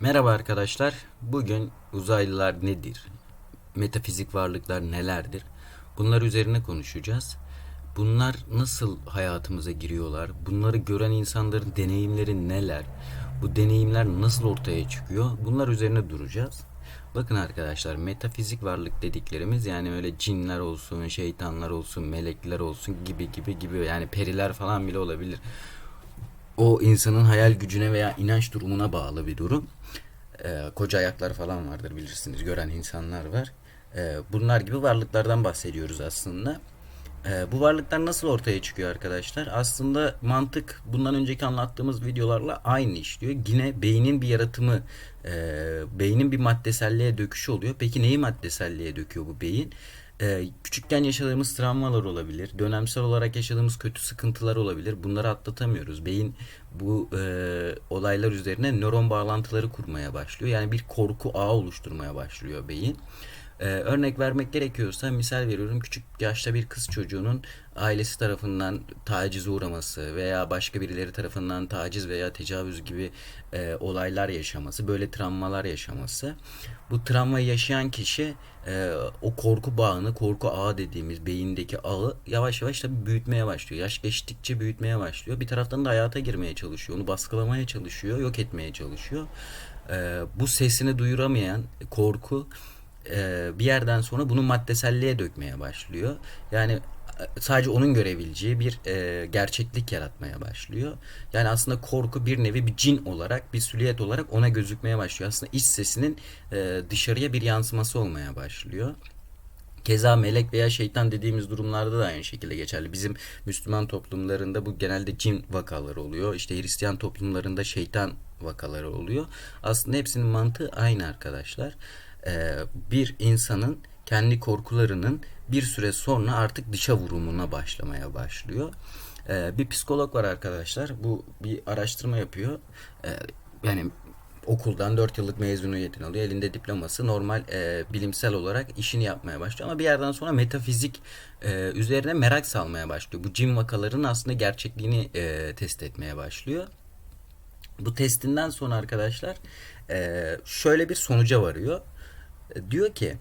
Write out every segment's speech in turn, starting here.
Merhaba arkadaşlar. Bugün uzaylılar nedir? Metafizik varlıklar nelerdir? Bunlar üzerine konuşacağız. Bunlar nasıl hayatımıza giriyorlar? Bunları gören insanların deneyimleri neler? Bu deneyimler nasıl ortaya çıkıyor? Bunlar üzerine duracağız. Bakın arkadaşlar metafizik varlık dediklerimiz yani öyle cinler olsun, şeytanlar olsun, melekler olsun gibi gibi gibi yani periler falan bile olabilir o insanın hayal gücüne veya inanç durumuna bağlı bir durum. Ee, koca ayaklar falan vardır bilirsiniz. Gören insanlar var. Ee, bunlar gibi varlıklardan bahsediyoruz aslında. Ee, bu varlıklar nasıl ortaya çıkıyor arkadaşlar? Aslında mantık bundan önceki anlattığımız videolarla aynı işliyor. Yine beynin bir yaratımı, e, beynin bir maddeselliğe döküşü oluyor. Peki neyi maddeselliğe döküyor bu beyin? Ee, küçükken yaşadığımız travmalar olabilir. Dönemsel olarak yaşadığımız kötü sıkıntılar olabilir. Bunları atlatamıyoruz. Beyin bu e, olaylar üzerine nöron bağlantıları kurmaya başlıyor. Yani bir korku ağı oluşturmaya başlıyor beyin. Ee, örnek vermek gerekiyorsa misal veriyorum küçük yaşta bir kız çocuğunun ailesi tarafından tacize uğraması veya başka birileri tarafından taciz veya tecavüz gibi e, olaylar yaşaması, böyle travmalar yaşaması. Bu travmayı yaşayan kişi e, o korku bağını, korku ağı dediğimiz beyindeki ağı yavaş yavaş tabii büyütmeye başlıyor. Yaş geçtikçe büyütmeye başlıyor. Bir taraftan da hayata girmeye çalışıyor, onu baskılamaya çalışıyor, yok etmeye çalışıyor. E, bu sesini duyuramayan korku e, bir yerden sonra bunu maddeselliğe dökmeye başlıyor. Yani e, sadece onun görebileceği bir e, gerçeklik yaratmaya başlıyor. Yani aslında korku bir nevi bir cin olarak, bir süliyet olarak ona gözükmeye başlıyor. Aslında iç sesinin e, dışarıya bir yansıması olmaya başlıyor. Keza melek veya şeytan dediğimiz durumlarda da aynı şekilde geçerli. Bizim Müslüman toplumlarında bu genelde cin vakaları oluyor. İşte Hristiyan toplumlarında şeytan vakaları oluyor. Aslında hepsinin mantığı aynı arkadaşlar. Ee, bir insanın kendi korkularının bir süre sonra artık dışa vurumuna başlamaya başlıyor. Ee, bir psikolog var arkadaşlar. Bu bir araştırma yapıyor. Ee, yani okuldan 4 yıllık mezuniyetini alıyor. Elinde diploması normal e, bilimsel olarak işini yapmaya başlıyor. Ama bir yerden sonra metafizik e, üzerine merak salmaya başlıyor. Bu cin vakalarının aslında gerçekliğini e, test etmeye başlıyor. Bu testinden sonra arkadaşlar e, şöyle bir sonuca varıyor. E, diyor ki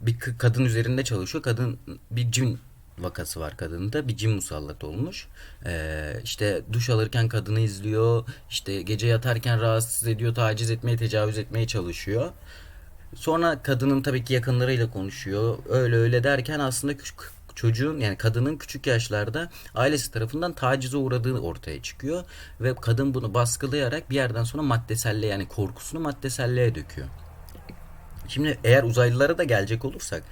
bir kadın üzerinde çalışıyor. Kadın bir cin vakası var kadında. Bir cin musallat olmuş. Ee, işte duş alırken kadını izliyor. İşte gece yatarken rahatsız ediyor. Taciz etmeye, tecavüz etmeye çalışıyor. Sonra kadının tabii ki yakınlarıyla konuşuyor. Öyle öyle derken aslında küçük çocuğun yani kadının küçük yaşlarda ailesi tarafından tacize uğradığı ortaya çıkıyor ve kadın bunu baskılayarak bir yerden sonra maddeselliğe yani korkusunu maddeselliğe döküyor. Şimdi eğer uzaylılara da gelecek olursak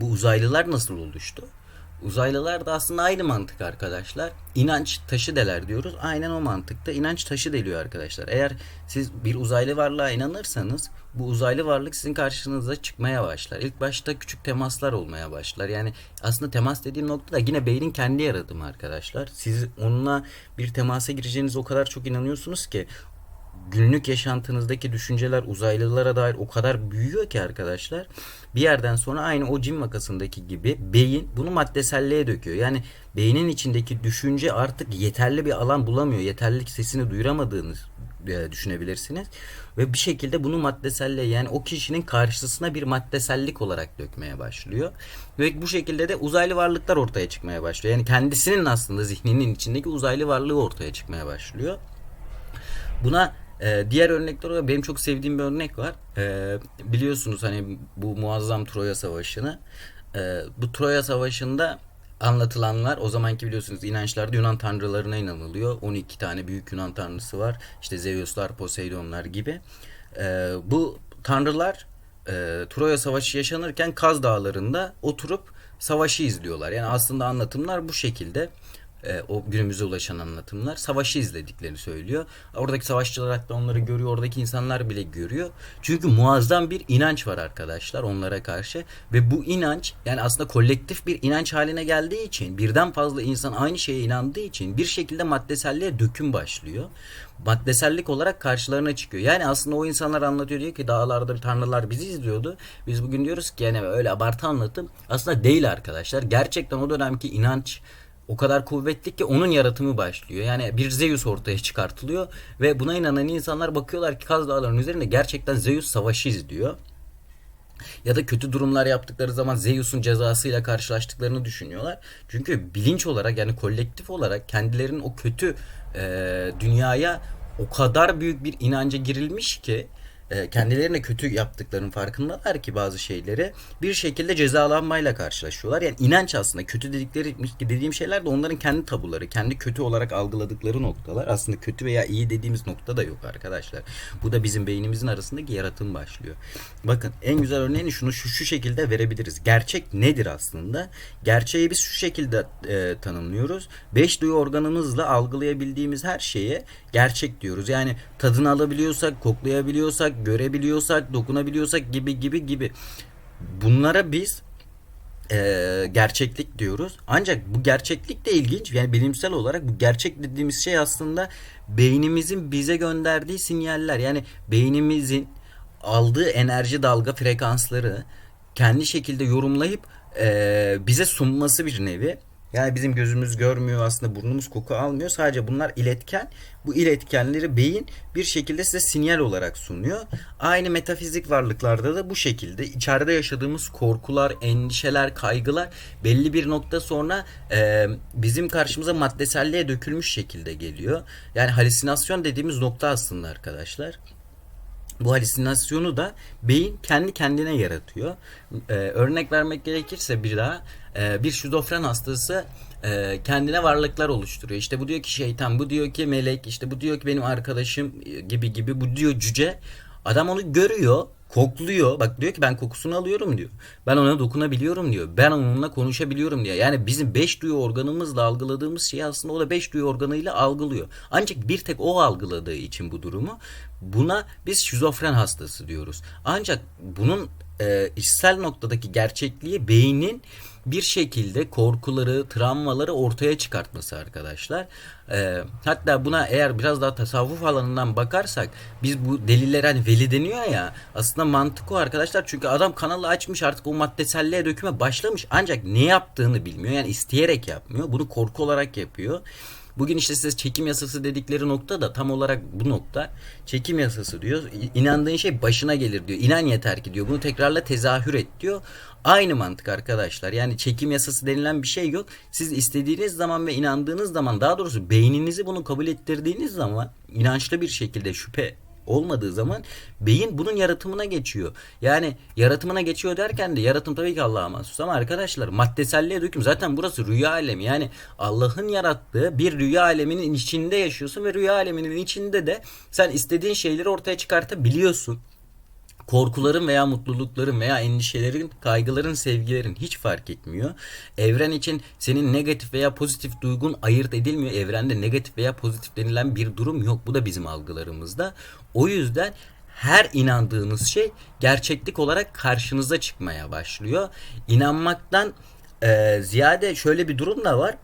bu uzaylılar nasıl oluştu? Uzaylılar da aslında aynı mantık arkadaşlar. İnanç taşı deler diyoruz. Aynen o mantıkta inanç taşı deliyor arkadaşlar. Eğer siz bir uzaylı varlığa inanırsanız bu uzaylı varlık sizin karşınıza çıkmaya başlar. İlk başta küçük temaslar olmaya başlar. Yani aslında temas dediğim nokta da yine beynin kendi yaratımı arkadaşlar. Siz onunla bir temasa gireceğiniz o kadar çok inanıyorsunuz ki günlük yaşantınızdaki düşünceler uzaylılara dair o kadar büyüyor ki arkadaşlar. Bir yerden sonra aynı o cin makasındaki gibi beyin bunu maddeselliğe döküyor. Yani beynin içindeki düşünce artık yeterli bir alan bulamıyor. Yeterli sesini duyuramadığını e, düşünebilirsiniz. Ve bir şekilde bunu maddeselliğe yani o kişinin karşısına bir maddesellik olarak dökmeye başlıyor. Ve bu şekilde de uzaylı varlıklar ortaya çıkmaya başlıyor. Yani kendisinin aslında zihninin içindeki uzaylı varlığı ortaya çıkmaya başlıyor. Buna e, diğer örnekler olarak benim çok sevdiğim bir örnek var. E, biliyorsunuz hani bu muazzam Troya Savaşı'nı. E, bu Troya Savaşı'nda anlatılanlar o zamanki biliyorsunuz inançlarda Yunan tanrılarına inanılıyor. 12 tane büyük Yunan tanrısı var. İşte Zeus'lar, Poseidon'lar gibi. E, bu tanrılar e, Troya Savaşı yaşanırken Kaz Dağları'nda oturup savaşı izliyorlar. Yani aslında anlatımlar bu şekilde e, o günümüze ulaşan anlatımlar savaşı izlediklerini söylüyor. Oradaki savaşçılar hatta onları görüyor, oradaki insanlar bile görüyor. Çünkü muazzam bir inanç var arkadaşlar onlara karşı ve bu inanç yani aslında kolektif bir inanç haline geldiği için birden fazla insan aynı şeye inandığı için bir şekilde maddeselliğe döküm başlıyor. Maddesellik olarak karşılarına çıkıyor. Yani aslında o insanlar anlatıyor diyor ki dağlarda tanrılar bizi izliyordu. Biz bugün diyoruz ki yani öyle abartı anlatım. Aslında değil arkadaşlar. Gerçekten o dönemki inanç o kadar kuvvetli ki onun yaratımı başlıyor. Yani bir Zeus ortaya çıkartılıyor ve buna inanan insanlar bakıyorlar ki Kaz Dağları'nın üzerinde gerçekten Zeus savaşı izliyor. Ya da kötü durumlar yaptıkları zaman Zeus'un cezasıyla karşılaştıklarını düşünüyorlar. Çünkü bilinç olarak yani kolektif olarak kendilerinin o kötü e, dünyaya o kadar büyük bir inanca girilmiş ki kendilerine kötü yaptıklarının farkındalar ki bazı şeyleri bir şekilde cezalanmayla karşılaşıyorlar. Yani inanç aslında kötü dedikleri dediğim şeyler de onların kendi tabuları, kendi kötü olarak algıladıkları noktalar. Aslında kötü veya iyi dediğimiz nokta da yok arkadaşlar. Bu da bizim beynimizin arasındaki yaratım başlıyor. Bakın en güzel örneğini şunu şu şu şekilde verebiliriz. Gerçek nedir aslında? Gerçeği biz şu şekilde e, tanımlıyoruz. Beş duyu organımızla algılayabildiğimiz her şeye gerçek diyoruz. Yani tadını alabiliyorsak, koklayabiliyorsak, görebiliyorsak, dokunabiliyorsak gibi gibi gibi. Bunlara biz e, gerçeklik diyoruz. Ancak bu gerçeklik de ilginç. Yani bilimsel olarak bu gerçek dediğimiz şey aslında beynimizin bize gönderdiği sinyaller. Yani beynimizin aldığı enerji dalga frekansları kendi şekilde yorumlayıp e, bize sunması bir nevi. Yani bizim gözümüz görmüyor aslında burnumuz koku almıyor. Sadece bunlar iletken. Bu iletkenleri beyin bir şekilde size sinyal olarak sunuyor. Aynı metafizik varlıklarda da bu şekilde içeride yaşadığımız korkular, endişeler, kaygılar belli bir nokta sonra e, bizim karşımıza maddeselliğe dökülmüş şekilde geliyor. Yani halüsinasyon dediğimiz nokta aslında arkadaşlar. Bu halüsinasyonu da beyin kendi kendine yaratıyor. Ee, örnek vermek gerekirse bir daha e, bir şizofren hastası e, kendine varlıklar oluşturuyor. İşte bu diyor ki şeytan, bu diyor ki melek, işte bu diyor ki benim arkadaşım gibi gibi, bu diyor cüce. Adam onu görüyor, kokluyor. Bak diyor ki ben kokusunu alıyorum diyor. Ben ona dokunabiliyorum diyor. Ben onunla konuşabiliyorum diyor. Yani bizim beş duyu organımızla algıladığımız şeyi aslında o da beş duyu organıyla algılıyor. Ancak bir tek o algıladığı için bu durumu buna biz şizofren hastası diyoruz. Ancak bunun e, içsel noktadaki gerçekliği beynin bir şekilde korkuları, travmaları ortaya çıkartması arkadaşlar. Ee, hatta buna eğer biraz daha tasavvuf alanından bakarsak biz bu deliller hani veli deniyor ya aslında mantık o arkadaşlar. Çünkü adam kanalı açmış artık o maddeselliğe döküme başlamış ancak ne yaptığını bilmiyor. Yani isteyerek yapmıyor. Bunu korku olarak yapıyor. Bugün işte size çekim yasası dedikleri nokta da tam olarak bu nokta. Çekim yasası diyor. İnandığın şey başına gelir diyor. İnan yeter ki diyor. Bunu tekrarla tezahür et diyor. Aynı mantık arkadaşlar. Yani çekim yasası denilen bir şey yok. Siz istediğiniz zaman ve inandığınız zaman daha doğrusu beyninizi bunu kabul ettirdiğiniz zaman inançlı bir şekilde şüphe olmadığı zaman beyin bunun yaratımına geçiyor. Yani yaratımına geçiyor derken de yaratım tabii ki Allah'a mahsus ama arkadaşlar maddeselliğe döküm zaten burası rüya alemi. Yani Allah'ın yarattığı bir rüya aleminin içinde yaşıyorsun ve rüya aleminin içinde de sen istediğin şeyleri ortaya çıkartabiliyorsun korkuların veya mutlulukların veya endişelerin, kaygıların, sevgilerin hiç fark etmiyor. Evren için senin negatif veya pozitif duygun ayırt edilmiyor. Evrende negatif veya pozitif denilen bir durum yok. Bu da bizim algılarımızda. O yüzden her inandığınız şey gerçeklik olarak karşınıza çıkmaya başlıyor. İnanmaktan ee, ziyade şöyle bir durum da var.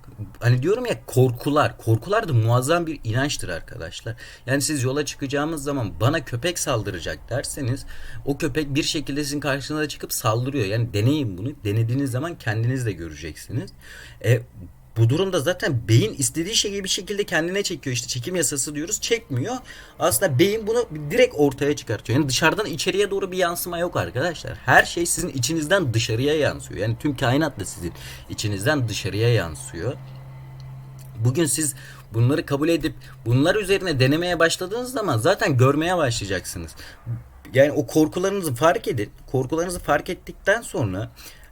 Hani diyorum ya korkular. Korkular da muazzam bir inançtır arkadaşlar. Yani siz yola çıkacağımız zaman bana köpek saldıracak derseniz o köpek bir şekilde sizin karşınıza çıkıp saldırıyor. Yani deneyin bunu. Denediğiniz zaman kendiniz de göreceksiniz. E, bu durumda zaten beyin istediği şeyi bir şekilde kendine çekiyor. İşte çekim yasası diyoruz. Çekmiyor. Aslında beyin bunu direkt ortaya çıkartıyor. Yani dışarıdan içeriye doğru bir yansıma yok arkadaşlar. Her şey sizin içinizden dışarıya yansıyor. Yani tüm kainat da sizin içinizden dışarıya yansıyor. Bugün siz bunları kabul edip bunlar üzerine denemeye başladığınız zaman zaten görmeye başlayacaksınız. Yani o korkularınızı fark edin. Korkularınızı fark ettikten sonra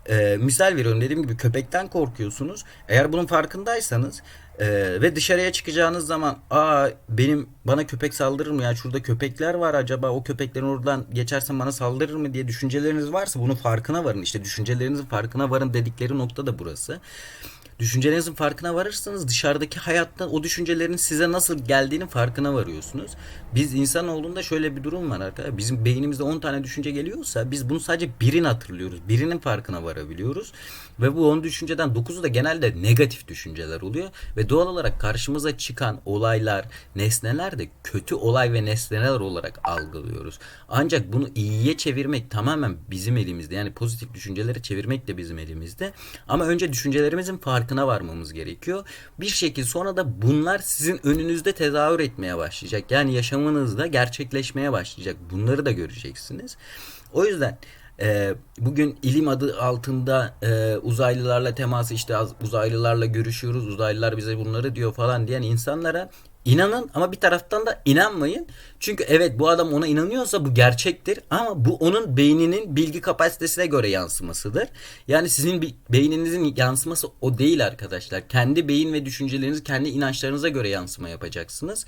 e, misal veriyorum dediğim gibi köpekten korkuyorsunuz. Eğer bunun farkındaysanız e, ve dışarıya çıkacağınız zaman aa benim bana köpek saldırır mı ya şurada köpekler var acaba o köpeklerin oradan geçersem bana saldırır mı diye düşünceleriniz varsa bunun farkına varın. İşte düşüncelerinizin farkına varın dedikleri nokta da burası. Düşüncelerinizin farkına varırsanız dışarıdaki hayatta o düşüncelerin size nasıl geldiğinin farkına varıyorsunuz. Biz insanoğlunda şöyle bir durum var arkadaşlar. Bizim beynimizde 10 tane düşünce geliyorsa biz bunu sadece birini hatırlıyoruz. Birinin farkına varabiliyoruz. Ve bu 10 düşünceden 9'u da genelde negatif düşünceler oluyor. Ve doğal olarak karşımıza çıkan olaylar, nesneler de kötü olay ve nesneler olarak algılıyoruz. Ancak bunu iyiye çevirmek tamamen bizim elimizde. Yani pozitif düşünceleri çevirmek de bizim elimizde. Ama önce düşüncelerimizin farkına farkına varmamız gerekiyor. Bir şekil sonra da bunlar sizin önünüzde tezahür etmeye başlayacak. Yani yaşamınızda gerçekleşmeye başlayacak. Bunları da göreceksiniz. O yüzden e, bugün ilim adı altında e, uzaylılarla teması işte uzaylılarla görüşüyoruz. Uzaylılar bize bunları diyor falan diyen insanlara İnanın ama bir taraftan da inanmayın. Çünkü evet bu adam ona inanıyorsa bu gerçektir ama bu onun beyninin bilgi kapasitesine göre yansımasıdır. Yani sizin beyninizin yansıması o değil arkadaşlar. Kendi beyin ve düşünceleriniz kendi inançlarınıza göre yansıma yapacaksınız.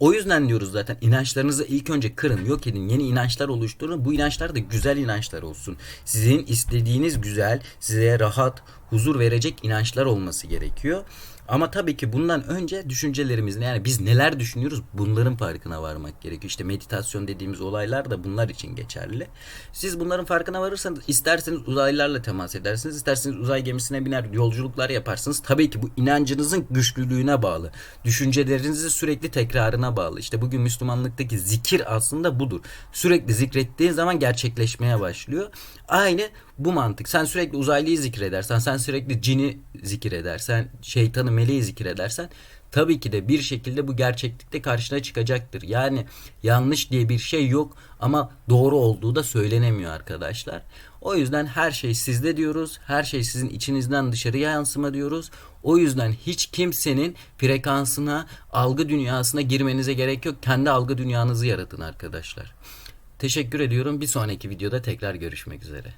O yüzden diyoruz zaten inançlarınızı ilk önce kırın, yok edin, yeni inançlar oluşturun. Bu inançlar da güzel inançlar olsun. Sizin istediğiniz güzel, size rahat, huzur verecek inançlar olması gerekiyor. Ama tabii ki bundan önce düşüncelerimizin yani biz neler düşünüyoruz bunların farkına varmak gerekiyor. İşte meditasyon dediğimiz olaylar da bunlar için geçerli. Siz bunların farkına varırsanız isterseniz uzaylılarla temas edersiniz, isterseniz uzay gemisine biner yolculuklar yaparsınız. Tabii ki bu inancınızın güçlülüğüne bağlı. Düşüncelerinizin sürekli tekrarına bağlı. İşte bugün Müslümanlıktaki zikir aslında budur. Sürekli zikrettiğin zaman gerçekleşmeye başlıyor. Aynı bu mantık. Sen sürekli uzaylıyı zikredersen, sen sürekli cini zikredersen, şeytanı, meleği zikredersen tabii ki de bir şekilde bu gerçeklikte karşına çıkacaktır. Yani yanlış diye bir şey yok ama doğru olduğu da söylenemiyor arkadaşlar. O yüzden her şey sizde diyoruz. Her şey sizin içinizden dışarıya yansıma diyoruz. O yüzden hiç kimsenin frekansına, algı dünyasına girmenize gerek yok. Kendi algı dünyanızı yaratın arkadaşlar. Teşekkür ediyorum. Bir sonraki videoda tekrar görüşmek üzere.